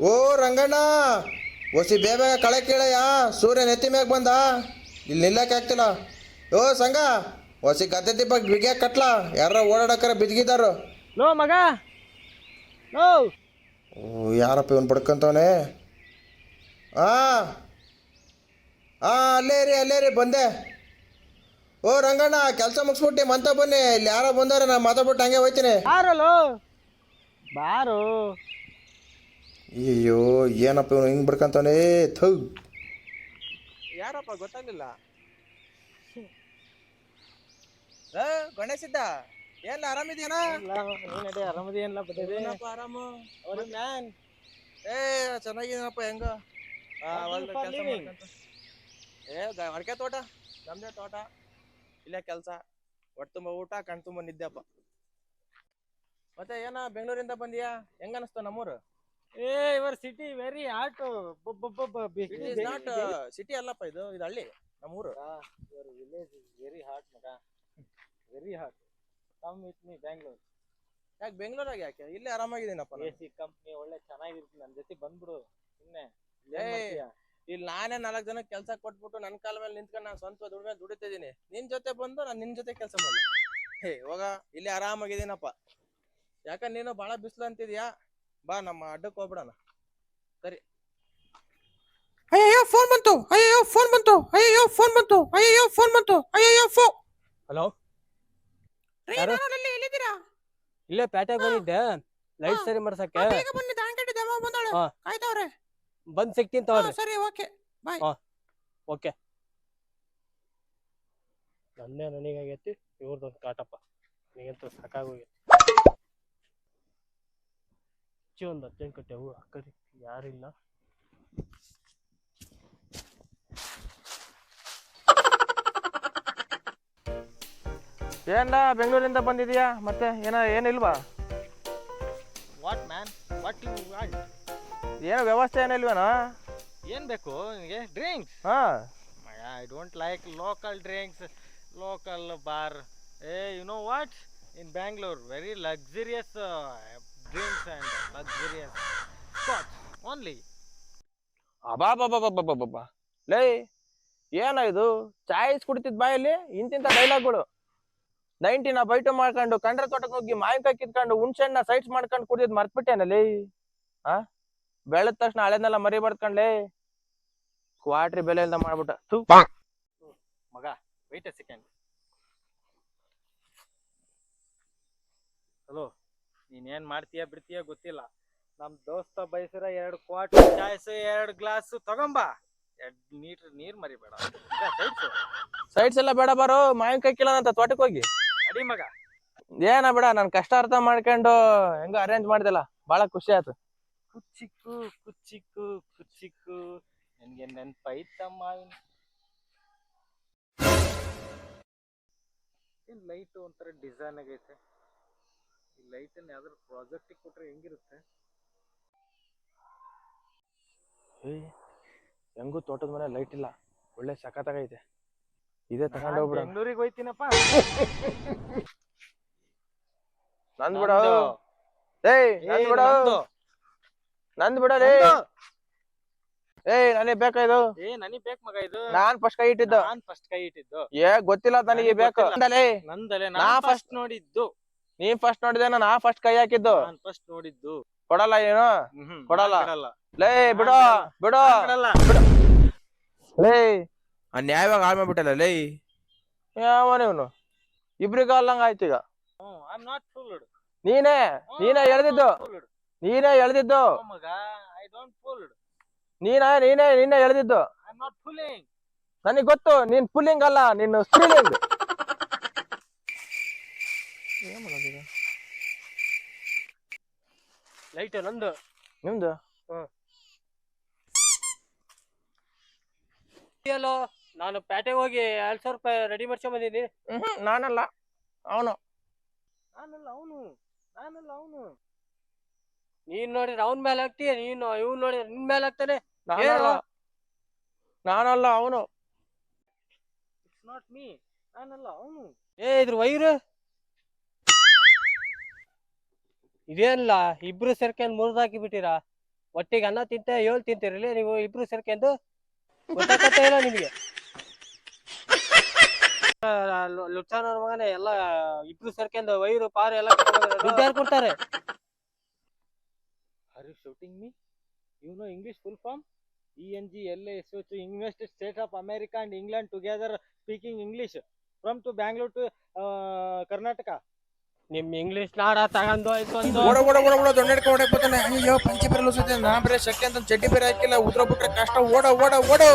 ಓ ರಂಗಣ್ಣ ಒಸಿ ಬೇಗ ಕಳೆ ಕೇಳಯ್ಯ. ಸೂರ್ಯ ನೆತ್ತಿ ಮ್ಯಾಗ ಬಂದ. ಇಲ್ಲಿ ನಿಲ್ಲಕ್ಕೆ ಆಗ್ತಿಲ್ಲ. ಓ ಸಂಗ ಒಸಿ ಗದ್ದೆ ದಿಬ್ಬ ಬಿಗಿಯ ಕಟ್ಲ. ಯಾರ ಓಡಾಡಕ್ಕಾರ ಬಿದ್ಗಿದಾರು. ಲೋ ಮಗ ಲೋ. ಓ ಯಾರಪ್ಪ ಇವನು ಪಡ್ಕೊಂತವನೆ ಆ ಆ ಅಲ್ಲೇ ರೀ ಅಲ್ಲೇ ರೀ ಬಂದೆ. ಓ ರಂಗಣ್ಣ ಕೆಲಸ ಮುಗಿಸ್ಬಿಟ್ಟು ಮಂತ ಬನ್ನಿ. ಇಲ್ಲಿ ಯಾರೋ ಬಂದಾರೆ ನಾ ಮಾತಾಡ್ಬಿಟ್ಟು ಹಂಗೆ ಹೋಯ್ತೀನಿ. ಬಾರಲೋ. ಬಾರು. ಅಯ್ಯೋ ಏನಪ್ಪ ಇವನು ಹಿಂಗೆ ಬಡ್ಕೊಂತವನೇ? ಥೌ. ಯಾರಪ್ಪ ಗೊತ್ತಾಗ್ಲಿಲ್ಲ? ಗಣೇಶಿದ್ದ ಏನ್ ಆರಾಮಿದ್ಯಾನ? ಬರ್ತದೆ ಆರಾಮು? ಏ ಚೆನ್ನಾಗಿದ್ದೀನಪ್ಪ ಹೆಂಗ? ಆ, you for living? ಏ ಗ- ಅಡ್ಕೆ ತೋಟ ನಮ್ದೇ ತೋಟ. ಇಲ್ಲೇ ಕೆಲಸ. ಹೊಟ್ಟೆ ತುಂಬ ಊಟ ಕಣ್ ತುಂಬ ನಿದ್ದೆಪ್ಪ ಮತ್ತೆ ಏನ ಬೆಂಗಳೂರಿಂದ ಬಂದಿಯಾ? ಹೆಂಗ ಅನಿಸ್ತು ನಮ್ಮೂರು? ಏ ಇವರ್ city very hot it is not city ಅಲ್ಲಪ್ಪ ಇದು ಇದು ಹಳ್ಳಿ ನಮ್ಮೂರು. Your village is very hot ಮಗ. Very hot come with me Bangalore ಯಾಕೆ ಬೆಂಗಳೂರಾಗ ಯಾಕೆ? ಇಲ್ಲೇ ಆರಾಮಾಗಿದ್ದೀನಪ್ಪ ಎ. ಸಿ ಕಂಪ್ನಿ ಒಳ್ಳೆ ಚೆನ್ನಾಗಿರ್ತೀನಿ ನನ್ನ ಜೊತೆ ಬಂದ್ಬಿಡು. ಸುಮ್ಮನೆ. ಇಲ್ಲಿ ನಾನೇ ನಾಲ್ಕು ಜನ ಕೆಲಸ ಕೊಟ್ಬಿಟ್ಟು ನನ್ನ ಕಾಲ ಮೇಲೆ ನಿಂತ್ಕೊಂಡು ನಾನು ಸ್ವಂತ ದುಡಿಮೆ ದುಡಿತಿದ್ದೀನಿ. ನಿನ್ ಜೊತೆ ಬಂದು ನಾನು ನಿನ್ ಜೊತೆ ಕೆಲಸ ಮಾಡಲ್ಲ ಹೇ ಇವಾಗ ಇಲ್ಲಿ ಆರಾಮಾಗಿದ್ದೀನಪ್ಪ. ಯಾಕಂದ್ರೆ ನೀನು ಭಾಳ ಬಿಸಿಲು ಅಂತಿದ್ಯಾ? ಬಾ ನಮ್ಮ ಅಡ್ಡಕ್ಕೆ ಹೋಗ್ಬಿಡಣ. ಸರಿ. ಅಯ್ಯಯ್ಯೋ ಫೋನ್ ಬಂತು. ಅಯ್ಯಯ್ಯೋ ಫೋನ್ ಬಂತು. ಅಯ್ಯಯ್ಯೋ ಫೋನ್ ಬಂತು. ಅಯ್ಯಯ್ಯೋ ಫೋನ್ ಬಂತು. ಅಯ್ಯಯ್ಯೋ ಫೋ ಹಲೋ ರೀ ಯಾರು? ನಾನು ಅಲ್ಲಿ ಎಲ್ಲಿದ್ದೀರಾ? ಇಲ್ಲೇ ಪ್ಯಾಟ್ಯಾಗ ಬಂದಿದ್ದೆ. ಲೈಟ್ ಸರಿ ಮಾಡ್ಸಕ್ಕೆ. ಬೇಗ ಬನ್ನಿ ಬಂದಾಳೆ ಹಾ. ಕಾಯ್ತವ್ರೆ ಬಂದ್ ಸಿಗ್ತೀನಿ ಹಾ, ತಗೊಳ್ರಿ ಸರಿ ಓಕೆ. ಓಕೆ. ನನ್ನೇ ನನಗಾಗೈತಿ ಒಂದು ಕಾಟಪ್ಪ. ನನಗಂತೂ ಸಾಕಾಗೋಗೈತಿ ಹೆಚ್ಚು ಒಂದು ಅರ್ಜೆಂಟ್ ಕಟ್ಟೆವು ಅಕ್ಕರಿ ಯಾರಿಲ್ಲ. ಏನ ಬೆಂಗಳೂರಿಂದ ಬಂದಿದ್ಯಾ? ಮತ್ತೆ ಏನ ಏನಿಲ್ವಾ? What man what you want ಏನು ವ್ಯವಸ್ಥೆ ಏನಿಲ್ವೇನಾ ಏನು ಬೇಕು ನಿನಗೆ? ಡ್ರಿಂಕ್ಸ್ ಹಾ. I don't like local drinks local bar ಏ you know what in Bangalore very luxurious drinks and luxurious spots only ಅಬಾಬಾಬಾಬಾಬಾಬಾ ಲೇ ಏನ ಇದು? ಚಾಯ್ಸ್ ಕುಡಿತಿದ್ ಬಾಯಲ್ಲಿ? ಇಂತಿಂತ ಡೈಲಾಗ್ಗಳು. ನೈನ್ಟಿನ ಬೈಟು ಮಾಡ್ಕೊಂಡು ಕಂಡ್ರ ತೋಟಕ್ಕೆ ಹೋಗಿ ಮಾವಿನಕಾಯಿ ಕಿತ್ಕೊಂಡು ಹುಣ್ಸೆಣ್ಣ ಸೈಟ್ಸ್ ಮಾಡ್ಕೊಂಡು ಕುಡಿಯೋದ್ ಮರ್ತ್ಬಿಟ್ಟೇನಲ್ಲಿ ಆ? ಬೆಳೆದ ತಕ್ಷಣ ಹಳೆನೆಲ್ಲ ಮರಿ ಬಡ್ಕೊಂಡ್ಲೇ ಕ್ವಾಟ್ರಿ ಬೆಲೆ ಇಲ್ದ ಮಾಡ್ಬಿಟ್ಟ. ಥು. ಮಗ ವೆಯ್ಟ್ ಎ ಸೆಕೆಂಡ್ ಹಲೋ ನೀನೇನ್ ಮಾಡ್ತೀಯ ಬಿಡ್ತೀಯ ಗೊತ್ತಿಲ್ಲ. ನಮ್ ದೋಸ್ತ ಬಯಸಿರ ಎರಡು ಕ್ವಾಟ್ ಚಾಯ್ಸ್ ಎರಡು ಗ್ಲಾಸ್ ತಗೊಂಬಾ. ಎರಡ್ ನೀರ್ ನೀರ್ ಮರಿಬೇಡ. ಸೈಟ್ಸ್ ಎಲ್ಲ ಬೇಡ ಬಾರೋ ಮಾವಿನಕಾಯಿ ಕೀಳೋಣಂತ ತೋಟಕ್ಕೆ ಹೋಗಿ. ಅಡಿ ಮಗ. ಏನ ಬೇಡ ನನ್ ಕಷ್ಟ ಅರ್ಥ ಮಾಡ್ಕೊಂಡು ಹೆಂಗ ಅರೇಂಜ್ ಮಾಡಿದಲ್ಲ. ಬಹಳ ಖುಷಿ ಆಯ್ತು. ಕುಚ್ಚಿಕ್ಕು ಕುಚ್ಚಿಕ್ಕು ಕುಚ್ಚಿಕ್ಕು. ನನ್ಗೆ ನೆನ್ಪೈತ ಮಾವಿನ ಲೈಟ್ ಒಂಥರ ಡಿಸೈನ್ ಆಗೈತೆ. ಈ ಲೈಟ್ ಅನ್ನ ಯಾವ್ದಾದ್ರು ಪ್ರಾಜೆಕ್ಟ್ ಕೊಟ್ರೆ ಹೆಂಗಿರುತ್ತೆ? ಹೆಂಗೂ ತೋಟದ ಮನೆ ಲೈಟ್ ಇಲ್ಲ. ಒಳ್ಳೆ ಸಖತ್ತಾಗೈತೆ. ಇದೇ ತಗೊಂಡು ಹೋಗ್ಬಿಡ. ಬೆಂಗಳೂರಿಗೆ ಹೋಯ್ತೀನಪ್ಪ. ನಂದ್ ಬಿಡ. ನಂದು. ಏಯ್ ನಂದ್ ಬಿಡ. ನಂದು. ಬಿಡಲೇ ನಂದು. ಏಯ್ ನನಗೆ ಇದು? ಏ ನನಗ್ ಬೇಕು ಮಗ ಇದು. ನಾನ್ ಫಸ್ಟ್ ಕೈ ಇಟ್ಟಿದ್ದು. ನಾನ್ ಫಸ್ಟ್ ಕೈ ಇಟ್ಟಿದ್ದು. ಏ ಗೊತ್ತಿಲ್ಲ ನನಗೆ ನನಗ್ ಬೇಕು. ನಂದಲೇ. ಅಂದಲೇ ನಂದಲೆ ನಾ first- ಫಸ್ಟ್ ನೋಡಿದ್ದು. ನೀ ಫಸ್ಟ್ ನೋಡಿದೆ ನಾ ಫಸ್ಟ್ ಕೈ ಹಾಕಿದ್ದು. ನಾನ್ ಫಸ್ಟ್ ನೋಡಿದ್ದು. ಕೊಡಲ್ಲ ಏನು? ಕೊಡಲ್ಲ. ಲೇ ಬಿಡು ಬಿಡೋ. ಲೇ. ಆ ನ್ಯಾಯವಾಗಿ ಹಾಳು ಮಾಡ್ಬಿಟ್ಟಲ್ಲ ಲೇ ಯಾವನ ಇವನು ಇಬ್ರಿಗ ಅಲ್ಲಂಗ ಆಯ್ತು ಈಗ. ನೀನೇ ನೀನೇ ಎಳ್ದಿದ್ದು. ನೀನೇ ಎಳ್ದಿದ್ದು. ಮಗ ಐ ಡೋಂಟ್ ಫುಲ್ಡ್ ನೀನೇ ನೀನೇ ನೀನೇ ಎಳ್ದಿದ್ದು. ಐ ಆಮ್ ನಾಟ್ ಫುಲ್ಲಿಂಗ್ ನನಗ್ ಗೊತ್ತು ನೀನ್ ಪುಲ್ಲಿಂಗ್ ಅಲ್ಲ ನೀನು ಸ್ತ್ರೀಲಿಂಗ್ ಲೈಟ್ ನಂದು. ನಿಮ್ದು? ಅಲ್ಲೋ ನಾನು ಪ್ಯಾಟೆ ಹೋಗಿ ಎರಡ್ ಸಾವಿರ ರೂಪಾಯಿ ರೆಡಿ ಮಾಡ್ಸ್ಕೊಂಡ್ ಮ್ಹೂ, ನಾನಲ್ಲ ಅವನು. ನಾನಲ್ಲ ಅವನು ನಾನಲ್ಲ ಅವನು. ನೀನ್ ನೋಡಿದ್ರೆ ಅವನ್ ಮೇಲೆ ಹಾಕ್ತೀಯ ನೀನು ಇವ್ನ್ ನೋಡಿದ್ರೆ ನಿನ್ ಮೇಲೆ ಹಾಕ್ತಾನೆ ನಾನಲ್ಲ. ನಾನಲ್ಲ ಅವನು. ಇಟ್ಸ್ ನಾಟ್ ಮೀ ನಾನಲ್ಲ ಅವನು. ಏ ಇದ್ರ ವೈರು. ಇದೇನಿಲ್ಲ, ಇಬ್ರು ಸೇರ್ಕೊಂಡ್ ಮುರಿದಾಕಿ ಬಿಟ್ಟಿರ ಒಟ್ಟಿಗೆ ಅನ್ನ ತಿಂತ, ಏಳು ತಿಂತಿರಲಿ ನೀವು ಇಬ್ರು ಸೇರ್ಕೊಂಡು ಇಲ್ಲ ನಿಮಗೆ. ಲುಚಾನವ್ರ ಮಗನೇ, ಎಲ್ಲ ಇಬ್ರು ಸೇರ್ಕೊಂಡು ವೈರು, ಪಾರು ಎಲ್ಲ ದುಡ್ಡು ಕೊಡ್ತಾರೆ? No English full form E N G L S H invested state of America and England together speaking English from to Bangalore to Karnataka ನಿಮ್ ಇಂಗ್ಲಿಷ್ ನಾಡ ತಗೊಂಡು ಆಯ್ತು ಓಡ ಓಡ ಓಡ ಓಡ, ದೊಡ್ಡ ಹಿಡ್ಕೊಂಡು ಓಡಕ್ ಬರ್ತಾನೆ ಅಯ್ಯೋ, ಪಂಚೆ ಬೇರೆ ಲೂಸೈತೆ. ನಾ ಬರೀ ಶಕ್ತಿ ಅಂತ ಚಡ್ಡಿ ಬೇರೆ ಹಾಕಿಲ್ಲ. ಉದ್ರ ಬಿಟ್ರೆ ಕಷ್ಟ ಓಡ ಓಡ, ಓಡು.